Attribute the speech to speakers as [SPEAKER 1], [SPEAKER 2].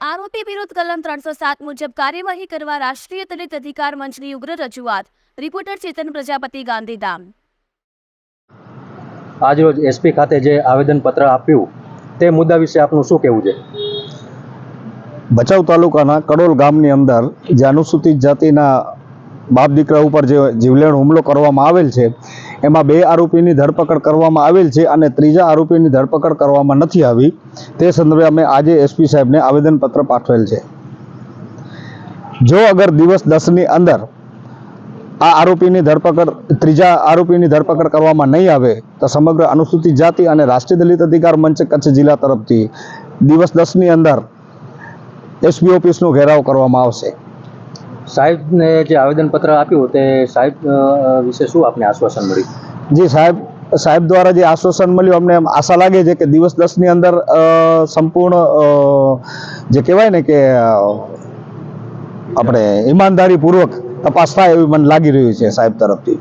[SPEAKER 1] આરોપી વિરુદ્ધ કલમ ત્રણસો સાત મુજબ કાર્યવાહી કરવા રાષ્ટ્રીય દલિત અધિકાર મંચની ઉગ્ર રજૂઆત રિપોર્ટર ચેતન પ્રજાપતિ ગાંધીધામ.
[SPEAKER 2] આજરોજ એસપી ખાતે જે આવેદનપત્ર આપ્યું તે મુદ્દા વિશે આપનું શું કહેવું છે?
[SPEAKER 3] ભચાઉ તાલુકાના કડોલ ગામની અંદર જે અનુસૂચિત જાતિના બાપ દીકરા ઉપર જે જીવલેણ હુમલો કરવામાં આવેલ છે, એમાં બે આરોપીની ધરપકડ કરવામાં આવેલ છે અને ત્રીજા આરોપીની ધરપકડ કરવામાં નથી આવી. તે સંદર્ભે અમે આજે એસપી સાહેબને આવેદનપત્ર પાઠવેલ છે. જો અગર દિવસ દસની અંદર આ આરોપીની ધરપકડ, ત્રીજા આરોપીની ધરપકડ કરવામાં નહીં આવે, તો સમગ્ર અનુસૂચિત જાતિ અને રાષ્ટ્રીય દલિત અધિકાર મંચ કચ્છ જિલ્લા તરફથી દિવસ દસની અંદર એસપી ઓફિસનો ઘેરાવ કરવામાં આવશે.
[SPEAKER 2] સાહેબને જે આવેદનપત્ર આપ્યું તે સાહેબ વિશે શું આપને આશ્વાસન મળ્યું?
[SPEAKER 3] જી સાહેબ સાહેબ દ્વારા જે આશ્વાસન મળ્યું, અમને આશા લાગે છે કે દિવસ દસની અંદર સંપૂર્ણ જે કહેવાય ને કે આપણે ઈમાનદારીપૂર્વક તપાસ થાય એવું મને લાગી રહ્યું છે સાહેબ તરફથી.